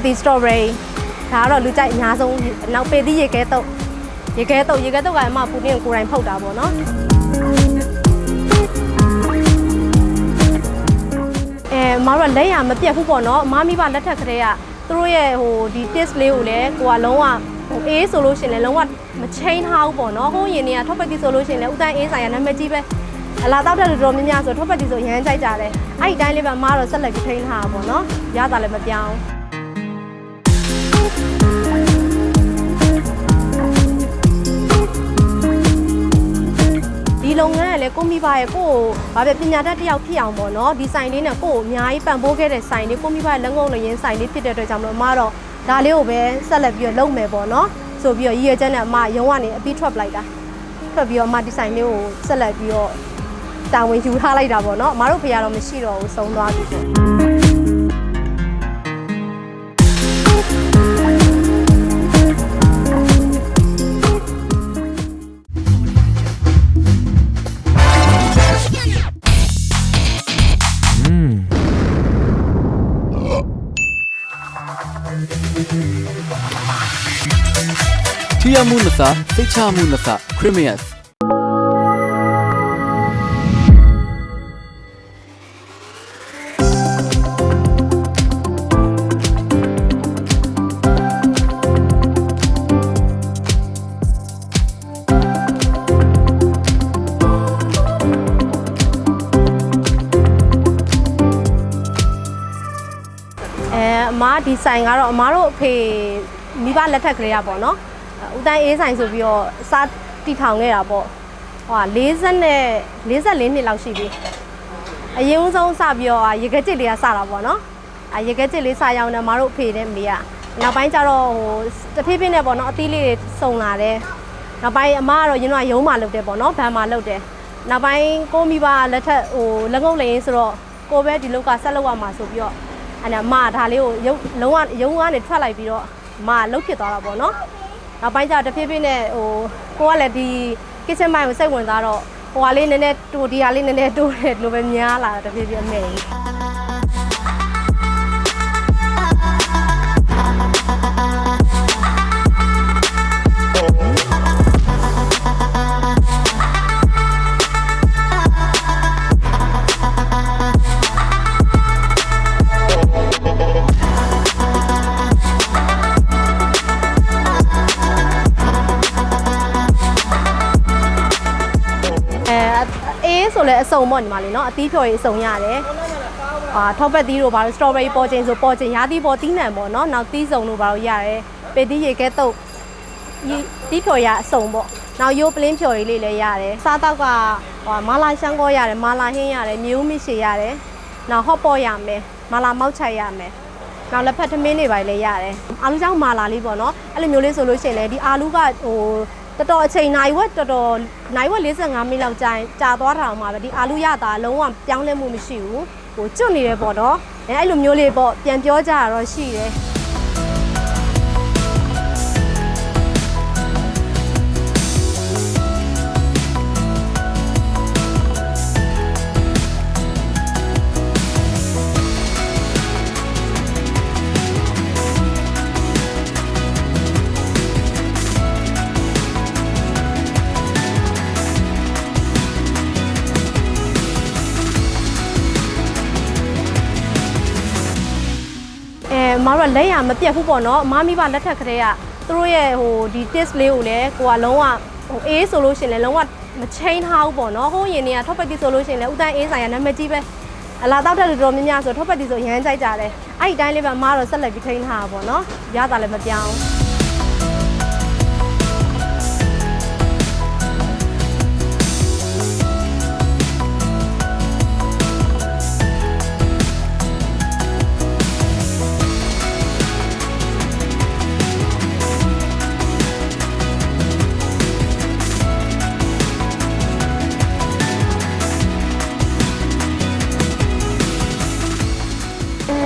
ပတ်သီး strawberry ဒါကတော့လူကြိုက်အများဆုံးနောက်ပေသီးရေခဲတုပ်ရေခဲတုပ်ရေခဲတုပ်ကအမပူတင်းကိုကိုယ်တိုင်ဖုတ်တာပေါ့နော်အဲအမတို့ကလက်ရမပြတ်ဘူးပေါ့နော်အမမိဘလက်ထက်ကလေးကသူတို့ရဲ့ဟိုဒီ taste လေးကိုလည်းကိုကလုံးဝဟိုအေးဆိုလို့ရှရင်လည်းလုံးဝမချိန်ထားဘူးပေါ့နော်ဟိုရင်တွေကထောက်ပတ်တီဆိုလို့ရှရင်လည်းဥတန်းအေးဆိုင်ရနာမည်ကြီးပဲအလားတောက်တဲ့လူတော်များများဆိုထောက်ပတ်တီဆိုရမ်းကြိုက်ကြတယ်အဲ့ဒီတိုင်းလေးပဲအမတော့ဆက်လက်ပြီးထိန်းထားတာပေါ့နော်ရတာလည်းမပြောင်း ကလည်းကိုမိဘရဲ့ကိုကိုဘာပဲပညာတတ်တစ်ယောက်ဖြစ်အောင်ပေါ့နော်ဒီဆိုင်လေးနဲ့ကိုကိုအများကြီးပံ့ပိုးခဲ့တဲ့ဆိုင်လေးကိုမိဘရဲ့လက်ငုံလို့ရင်းဆိုင်လေးဖြစ်တဲ့အတွက်ကြောင့်မလို့အမတော့ဒါလေးကိုပဲဆက်လက်ပြီးတော့လုပ်မယ်ပေါ့နော်ဆိုပြီးတော့ရည်ရွယ်ချက်နဲ့အမရုံးကနေအပြီးထွက်ပလိုက်တာထွက်ပြီးတော့အမဒီဆိုင်လေးကိုဆက်လက်ပြီးတော့တာဝန်ယူထားလိုက်တာပေါ့နော်အမတို့ဖေရတော့မရှိတော့ဘူးဆုံးသွားပြီပေါ့ စာစိတ်ချမှုနစာခရစ်မီယတ်အဲအမားဒီဆိုင်ကတော့အမားတို့အဖေမိဘလက်ထက်ကလေးရပေါ့နော် ဦးတန်းအေးဆိုင်ဆိုပြီးတော့အစားတီထောင်ခဲ့တာပေါ့ဟိုက40နဲ့44နှစ်လောက်ရှိပြီအရင်ဦးဆုံးစပြီးတော့ရေကကြစ်လေးကစတာပေါ့နော်အရေကကြစ်လေးစရောက်နေအမားတို့အဖေနဲ့မေကနောက်ပိုင်းကျတော့ဟိုတဖြည်းဖြည်းနဲ့ပေါ့နော်အသီးလေးတွေစုံလာတယ်နောက်ပိုင်းအမကတော့ရင်တော့ရုံးမှလုပ်တယ်ပေါ့နော်ဘန်မှလုပ်တယ်နောက်ပိုင်းကိုမိဘလက်ထက်ဟိုလက်ငုပ်လင်းဆိုတော့ကိုပဲဒီလောက်ကဆက်လုပ်ရမှာဆိုပြီးတော့အဲ့ဒါမဒါလေးကိုရုပ်လုံးဝရုံကနေထွက်လိုက်ပြီးတော့မလှုပ်ဖြစ်သွားတာပေါ့နော် နောက်ပိုင်းကျတော့တဖြည်းဖြည်းနဲ့ဟိုကိုကလည်းဒီ kitchen ဘိုင်းကိုစိတ်ဝင်သွားတော့ဟိုဟာလေးနည်းနည်းတူဒီဟာလေးနည်းနည်းတိုးတယ်လို့ပဲများလာတာတဖြည်းဖြည်းအမေကြီး စုံပေါ့ညီမလေးနော်အသီးဖြော်ရေးအစုံရတယ်အာထောက်ပတ်သီးတို့ဘာလို့ strawberry ပေါ်ချင်းဆိုပေါ်ချင်းရာသီပေါ်သီးနှံပေါ့နော်နောက်သီးစုံတို့ဘာလို့ရတယ်ပေသီးရေကဲတုပ်သီးဖြော်ရအစုံပေါ့နောက်ရိုးပလင်းဖြော်ရေးလေးလည်းရတယ်စားတော့ကဟိုမာလာရှန်ကောရတယ်မာလာဟင်းရတယ်မြူးမစ်ရှေရတယ်နောက်ဟော့ပေါ်ရမယ်မာလာမောက်ချိုက်ရမယ်နောက်လက်ဖက်ထမင်းတွေပါလေရတယ်အာလူကြောင့်မာလာလေးပေါ့နော်အဲ့လိုမျိုးလေးဆိုလို့ရှိရင်လည်းဒီအာလူကဟို တော်တော်အချိန်နိုင်ဝက်တော်တော်နိုင်ဝက်45မိနစ်လောက်ကြာရင်ကြာသွားတာအောင်ပါပဲဒီအာလူရတာလုံးဝပြောင်းလဲမှုမရှိဘူးဟိုကျွတ်နေတယ်ပေါ့နော်အဲအဲ့လိုမျိုးလေးပေါ့ပြန်ပြောကြတာတော့ရှိတယ် မမတို့ကလက်ရမပြတ်ဘူးပေါ့နော်အမမိဘလက်ထက်ကလေးကသူတို့ရဲ့ဟိုဒီ taste လေးကိုလည်းကိုကလုံးဝဟိုအေးဆိုလို့ရှရင်လည်းလုံးဝမချိန်ထားဘူးပေါ့နော်ဟိုရင်တွေကထောက်ပတ်တီဆိုလို့ရှရင်လည်းဥတန်းအေးဆိုင်ရနာမည်ကြီးပဲအလားတောက်တဲ့လူတော်များများဆိုထောက်ပတ်တီဆိုရမ်းကြိုက်ကြတယ်အဲ့ဒီတိုင်းလေးပဲအမတော့ဆက်လက်ပြီးထိန်းထားတာပေါ့နော်ရတာလည်းမပြောင်း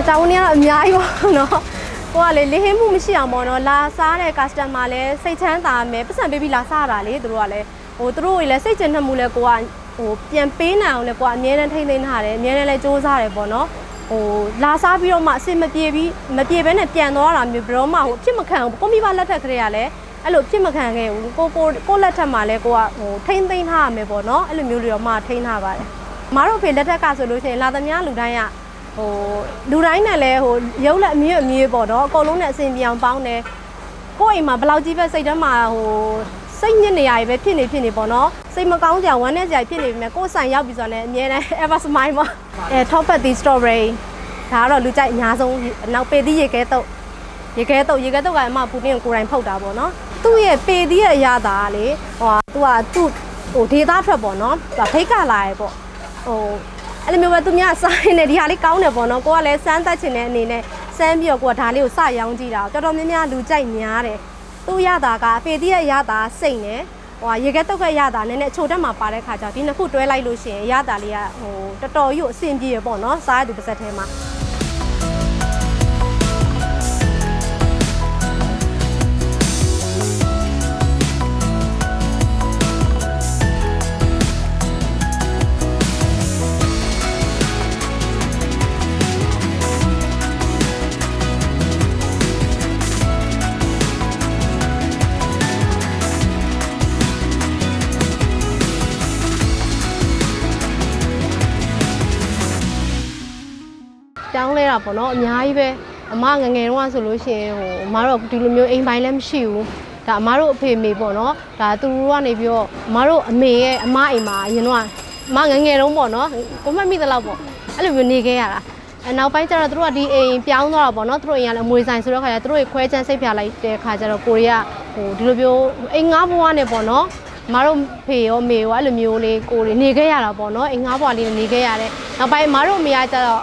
တာဝန်တွေကတော့အများကြီးပေါ့နော်ကိုကလေလေးဟင်းမှုမရှိအောင်ပေါ့နော်လာစားတဲ့ customer လည်းစိတ်ချမ်းသာမယ်ပတ်စံပေးပြီးလာစားတာလေသူတို့ကလည်းဟိုသူတို့တွေလည်းစိတ်ကျဉ်နှက်မှုလဲကိုကဟိုပြန်ပေးနိုင်အောင်လဲကိုကအမြဲတမ်းထိမ့်သိမ်းထားတယ်အမြဲတမ်းလဲစူးစမ်းတယ်ပေါ့နော်ဟိုလာစားပြီးတော့မှအစင်မပြေပြီးမပြေဘဲနဲ့ပြန်သွားတာမျိုးဘယ်တော့မှဟိုဖြစ်မခံဘူးကိုမိဘလက်ထက်ကလေးကလည်းအဲ့လိုဖြစ်မခံခဲ့ဘူးကိုကိုကိုလက်ထက်မှာလည်းကိုကဟိုထိမ့်သိမ်းထားရမယ်ပေါ့နော်အဲ့လိုမျိုးတွေတော့မှထိမ့်ထားပါတယ်မအားတို့ဖေလက်ထက်ကဆိုလို့ရှိရင်လာသမျှလူတိုင်းက ဟိုလူတိုင်းနဲ့လည်းဟိုရုပ်လက်အမြင့်အမြင့်ပေါ့နော်အကုန်လုံးနဲ့အစင်ပြောင်ပေါင်းတယ်ကိုယ့်အိမ်မှာဘယ်လောက်ကြီးပဲစိတ်ထဲမှာဟိုစိတ်ညစ်နေရပြီပဲဖြစ်နေဖြစ်နေပေါ့နော်စိတ်မကောင်းကြဝမ်းနဲ့ကြဖြစ်နေပြီမဲ့ကိုယ်ဆိုင်ရောက်ပြီဆိုတော့လည်းအမြဲတမ်း ever smile ပေါ့အဲ top up ဒီ strawberry ဒါကတော့လူကြိုက်အများဆုံးနောက်ပေသီးရေခဲတုပ်ရေခဲတုပ်ရေခဲတုပ်ကအမပူတင်းကိုကိုယ်တိုင်ဖုတ်တာပေါ့နော်သူ့ရဲ့ပေသီးရဲ့အရာသာကလေဟိုဟာသူကသူ့ဟိုဒေတာထွက်ပေါ့နော်သူကဖိတ်ကလာရပေါ့ဟို အဲ့လိုမျိုးပဲသူများစားနေတယ်ဒီဟာလေးကောင်းတယ်ပေါ့နော်ကိုကလည်းစမ်းသက်ချင်တဲ့အနေနဲ့စမ်းပြီးတော့ကိုကဒါလေးကိုစရောင်းကြည့်တာတော်တော်များများလူကြိုက်များတယ်သူ့ရတာကအပေတိရဲ့ရတာစိတ်နဲ့ဟိုရေခဲတုတ်ကရတာနည်းနည်းချိုတက်မှာပါတဲ့ခါကျတော့ဒီနှစ်ခုတွဲလိုက်လို့ရှိရင်ရတာလေးကဟိုတော်တော်ကြီးကိုအဆင်ပြေရပေါ့နော်စားရသူပါစက်ထဲမှာ တောင်းလဲတာပေါ့နော်အများကြီးပဲအမငယ်ငယ်တုန်းကဆိုလို့ရှိရင်ဟိုအမတို့ဒီလိုမျိုးအိမ်ပိုင်းလည်းမရှိဘူးဒါအမတို့အဖေမေပေါ့နော်ဒါသူတို့ကနေပြီးတော့အမတို့အမေရဲ့အမအိမ်မှာအရင်တော့အမငယ်ငယ်တုန်းပေါ့နော်ကိုမမိသလောက်ပေါ့အဲ့လိုမျိုးနေခဲ့ရတာအနောက်ပိုင်းကျတော့သူတို့ကဒီအိမ်ပြောင်းသွားတာပေါ့နော်သူတို့အိမ်ကလည်းအမွေဆိုင်ဆိုတော့ခါကျသူတို့ရဲ့ခွဲချမ်းစိတ်ဖြာလိုက်တဲ့ခါကျတော့ကိုရီးယားဟိုဒီလိုမျိုးအိမ်ငါးဘဝနဲ့ပေါ့နော်အမတို့ဖေရောမေရောအဲ့လိုမျိုးလေးကိုရီနေခဲ့ရတာပေါ့နော်အိမ်ငါးဘဝလေးနေခဲ့ရတယ်နောက်ပိုင်းအမတို့အမေကကျတော့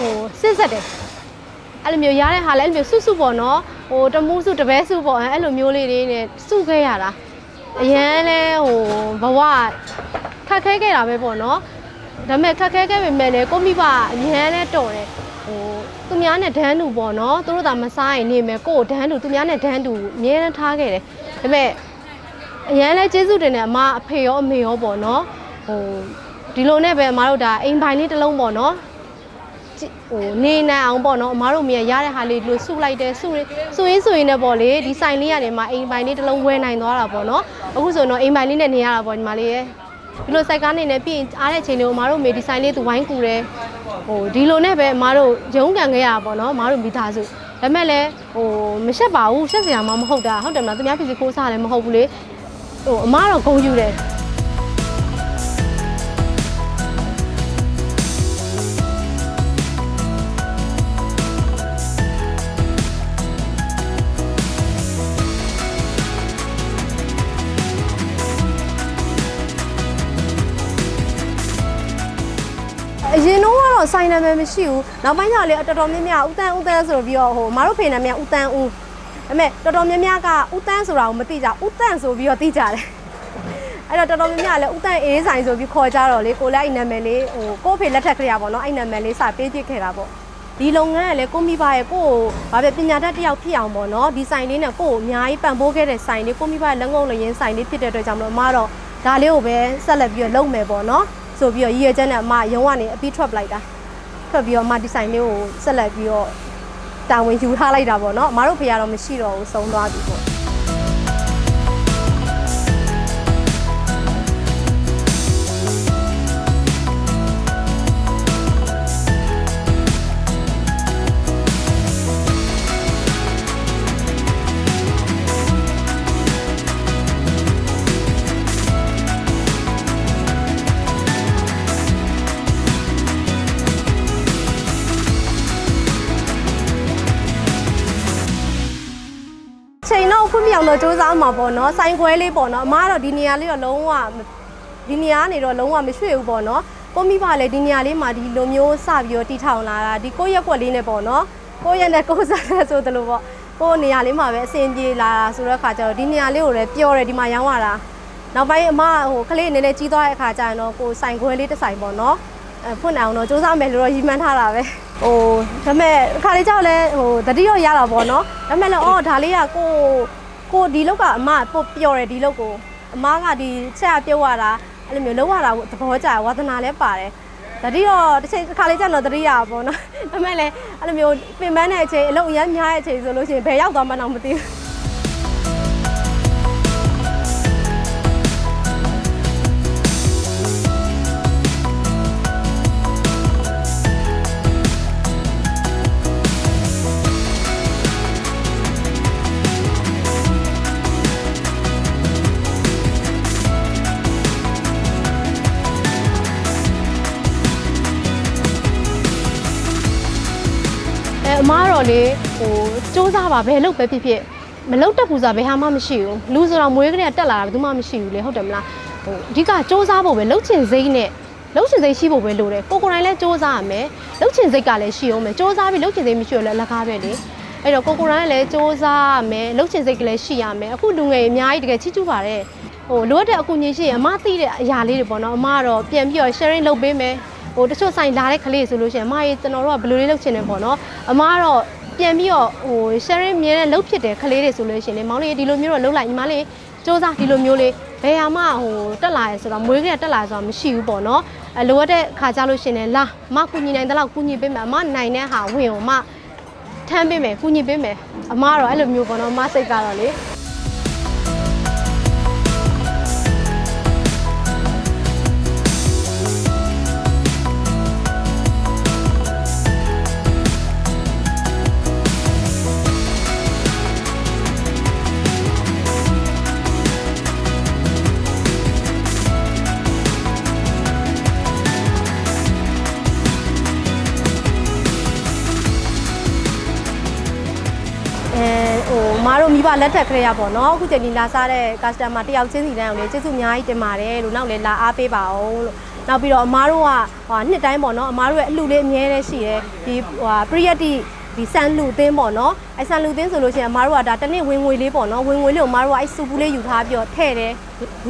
ဟိုစစ်ဆက်တယ်အဲ့လိုမျိုးရတဲ့ဟာလည်းအဲ့လိုမျိုးစုစုပေါ့နော်ဟိုတမူးစုတပဲစုပေါ့အဲ့လိုမျိုးလေးတွေနဲ့စုခဲ့ရတာအရန်လဲဟိုဘဝခက်ခဲခဲ့တာပဲပေါ့နော်ဒါပေမဲ့ခက်ခဲခဲ့ပေမဲ့လည်းကိုမိဘအရန်လဲတော်တယ်ဟိုသူများနဲ့ဒန်းတူပေါ့နော်သူတို့သာမစားရင်နေမယ်ကိုယ်ဒန်းတူသူများနဲ့ဒန်းတူအမြဲတမ်းထားခဲ့တယ်ဒါပေမဲ့အရန်လဲကျေးဇူးတင်တယ်အမအဖေရောအမေရောပေါ့နော်ဟိုဒီလိုနဲ့ပဲအမတို့ဒါအိမ်ပိုင်လေးတစ်လုံးပေါ့နော်ကြည့် ဟိုနေနိုင်အောင်ပေါ့နော်အမားတို့မြေရတဲ့ဟာလေးလို့စုလိုက်တယ်စုရစုရင်းစုရင်းနဲ့ပေါ့လေဒီဆိုင်လေးကနေမှအိမ်ပိုင်လေးတစ်လုံးဝယ်နိုင်သွားတာပေါ့နော်အခုဆိုတော့အိမ်ပိုင်လေးနဲ့နေရတာပေါ့ညီမလေးရဲ့ဒီလိုစိုက်ကားနေနဲ့ပြီးရင်အားတဲ့ချိန်လေးကိုအမားတို့မြေဒီဆိုင်လေးသူဝိုင်းကူတယ်ဟိုဒီလိုနဲ့ပဲအမားတို့ရုန်းကန်ခဲ့ရတာပေါ့နော်အမားတို့မိသားစုဒါပေမဲ့လည်းဟိုမရှက်ပါဘူးရှက်စရာမှမဟုတ်တာဟုတ်တယ်မလားသူများပြည်စီခိုးစားလည်းမဟုတ်ဘူးလေဟိုအမားတော့ဂုံယူတယ် ရင်တော့ကတော့ဆိုင်နာမည်မရှိဘူးနောက်ပိုင်းကျတော့လေတော်တော်များများဦးတန်းဦးတန်းဆိုပြီးတော့ဟိုမတို့ဖေနာမည်ဦးတန်းဦးဒါပေမဲ့တော်တော်များများကဦးတန်းဆိုတာကိုမသိကြဦးတန်းဆိုပြီးတော့သိကြတယ်အဲ့တော့တော်တော်များများလည်းဦးတန်းအေးဆိုင်ဆိုပြီးခေါ်ကြတော့လေကိုလည်းအဲ့နာမည်လေးဟိုကို့ဖေလက်ထက်ကလေးอ่ะပေါ့နော်အဲ့နာမည်လေးစပေးပြစ်ခဲ့တာပေါ့ဒီလုပ်ငန်းကလည်းကိုမိဘရဲ့ကိုကိုဘာပဲပညာတတ်တစ်ယောက်ဖြစ်အောင်ပေါ့နော်ဒီဆိုင်လေးနဲ့ကိုကိုအများကြီးပံ့ပိုးခဲ့တဲ့ဆိုင်လေးကိုမိဘရဲ့လက်ငုံလရင်းဆိုင်လေးဖြစ်တဲ့အတွက်ကြောင့်မလို့အမတော့ဒါလေးကိုပဲဆက်လက်ပြီးတော့လုပ်မယ်ပေါ့နော် ဆိုပြီးတော့ရည်ရွယ်ချက်နဲ့အမရုံးကနေအပြီးထွက်ပလိုက်တာထွက်ပြီးတော့အမဒီဇိုင်းလေးကိုဆက်လက်ပြီးတော့တာဝန်ယူထားလိုက်တာပေါ့နော်အမတို့ဖေရတော့မရှိတော့ဘူးဆုံးသွားပြီပေါ့ ချိန်တော့ခွင့်မြောင်တော့စူးစမ်းမှာပေါ့နော်ဆိုင်ခွဲလေးပေါ့နော်အမကတော့ဒီနေရာလေးတော့လုံးဝဒီနေရာကနေတော့လုံးဝမရွှေ့ဘူးပေါ့နော်ကိုမိဘလည်းဒီနေရာလေးမှာဒီလိုမျိုးစပြီးတော့တီထောင်လာတာဒီကိုယ့်ရက်ွက်လေးနဲ့ပေါ့နော်ကိုယ့်ရက်နဲ့ကိုယ်စားတဲ့ဆိုသလိုပေါ့ကိုယ့်နေရာလေးမှာပဲအဆင်ပြေလာတာဆိုတော့ခါကျတော့ဒီနေရာလေးကိုလည်းပျော်တယ်ဒီမှာရောင်းရတာနောက်ပိုင်းအမဟိုကလေးနည်းနည်းကြီးသွားတဲ့အခါကျရင်တော့ကိုယ်ဆိုင်ခွဲလေးတစ်ဆိုင်ပေါ့နော်အဲဖွင့်အောင်တော့စူးစမ်းမယ်လို့တော့ရည်မှန်းထားတာပဲ ဟိုဒါပေမဲ့အခါလေးကြောက်လဲဟိုတတိရောရတာပေါ့နော်ဒါပေမဲ့လည်းအော်ဒါလေးကကိုကိုဒီလောက်ကအမပို့ပျော်တယ်ဒီလောက်ကိုအမကဒီချက်ကပြုတ်ရတာအဲ့လိုမျိုးလောက်ရတာကိုသဘောကျတယ်ဝါသနာလည်းပါတယ်တတိတော့တစ်ချိန်တစ်ခါလေးကျတော့တတိရပါပေါ့နော်ဒါပေမဲ့လည်းအဲ့လိုမျိုးပင်ပန်းတဲ့အချိန်အလုပ်အရမ်းများတဲ့အချိန်ဆိုလို့ရှိရင်ဘယ်ရောက်သွားမှတော့မသိဘူး အဲအမားတော့လေဟိုစူးစမ်းပါဘယ်လုပ်ပဲဖြစ်ဖြစ်မလုပ်တတ်ဘူးဆိုတာဘယ်ဟာမှမရှိဘူးလူဆိုတော့မွေးကလေးကတက်လာတာဘယ်သူမှမရှိဘူးလေဟုတ်တယ်မလားဟိုအဓိကစူးစမ်းဖို့ပဲလုပ်ချင်စိတ်နဲ့လုပ်ချင်စိတ်ရှိဖို့ပဲလိုတယ်ကိုကိုယ်တိုင်လည်းစူးစမ်းရမယ်လုပ်ချင်စိတ်ကလည်းရှိအောင်မယ်စူးစမ်းပြီးလုပ်ချင်စိတ်မရှိရလဲအလကားပဲလေအဲ့တော့ကိုကိုယ်တိုင်လည်းစူးစမ်းရမယ်လုပ်ချင်စိတ်ကလည်းရှိရမယ်အခုလူငယ်အများကြီးတကယ်ချစ်ကျူပါတယ်ဟိုလိုအပ်တဲ့အကူအညီရှိရင်အမသိတဲ့အရာလေးတွေပေါ့နော်အမကတော့ပြန်ပြီးတော့ sharing လုပ်ပေးမယ် ဟိုတချို့ဆိုင်လာတဲ့ကလေးဆိုလို့ရှိရင်အမကြီးကျွန်တော်တို့ကဘယ်လိုလေးလုပ်ချင်တယ်ပေါ့နော်အမကတော့ပြန်ပြီးတော့ဟို sharing မြင်တဲ့လုပ်ဖြစ်တဲ့ကလေးတွေဆိုလို့ရှိရင်လေမောင်လေးဒီလိုမျိုးတော့လုပ်လိုက်ညီမလေးစူးစမ်းဒီလိုမျိုးလေးဘယ်ဟာမှဟိုတက်လာရဲဆိုတော့မွေးကလေးတက်လာဆိုတာမရှိဘူးပေါ့နော်အလိုအပ်တဲ့ခါကြလို့ရှိရင်လည်းလာအမကူညီနိုင်တဲ့လောက်ကူညီပေးမယ်အမနိုင်တဲ့ဟာဝင်အောင်အမထမ်းပေးမယ်ကူညီပေးမယ်အမကတော့အဲ့လိုမျိုးပေါ့နော်အမစိတ်ကတော့လေ မားတို့မိဘလက်ထက်ကလေးရပေါ့နော်အခုချိန်ဒီလာစားတဲ့ customer တယောက်ချင်းစီတိုင်းအောင်လေကျေးဇူးအများကြီးတင်ပါတယ်လို့နောက်လေလာအားပေးပါအောင်လို့နောက်ပြီးတော့အမားတို့ကဟိုနှစ်တိုင်းပေါ့နော်အမားတို့ရဲ့အလှလေးအမြဲတမ်းရှိတယ်ဒီဟိုပရိယတ်တိဒီဆန်လူသင်းပေါ့နော်အဲဆန်လူသင်းဆိုလို့ရှိရင်အမားတို့ကဒါတစ်နှစ်ဝင်ငွေလေးပေါ့နော်ဝင်ငွေလေးကိုအမားတို့ကအဲစူပူလေးယူထားပြီးတော့ထည့်တယ်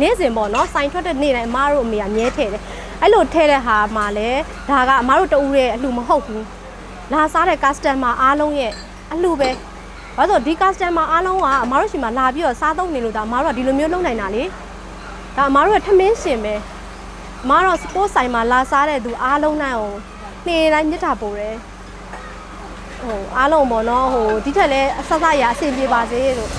နေ့စဉ်ပေါ့နော်စိုင်ထွက်တဲ့နေ့တိုင်းအမားတို့အမေကမြဲထည့်တယ်အဲ့လိုထည့်တဲ့ဟာမှာလည်းဒါကအမားတို့တူးရဲ့အလှမဟုတ်ဘူးလာစားတဲ့ customer အားလုံးရဲ့အလှပဲ ဘာလို့လဲဆိုတော့ဒီ customer အားလုံးကအမားတို့ရှိမှလာပြီးတော့စားသုံးနေလို့ဒါအမားတို့ကဒီလိုမျိုးလုပ်နိုင်တာလေဒါအမားတို့ကထမင်းရှင်ပဲအမားတို့ sport ဆိုင်မှာလာစားတဲ့သူအားလုံးနိုင်အောင်နှင်းတိုင်းမြစ်တာပို့တယ်ဟိုအားလုံးပေါ့နော်ဟိုဒီထက်လည်းအဆက်ဆက်ရအဆင်ပြေပါစေလို့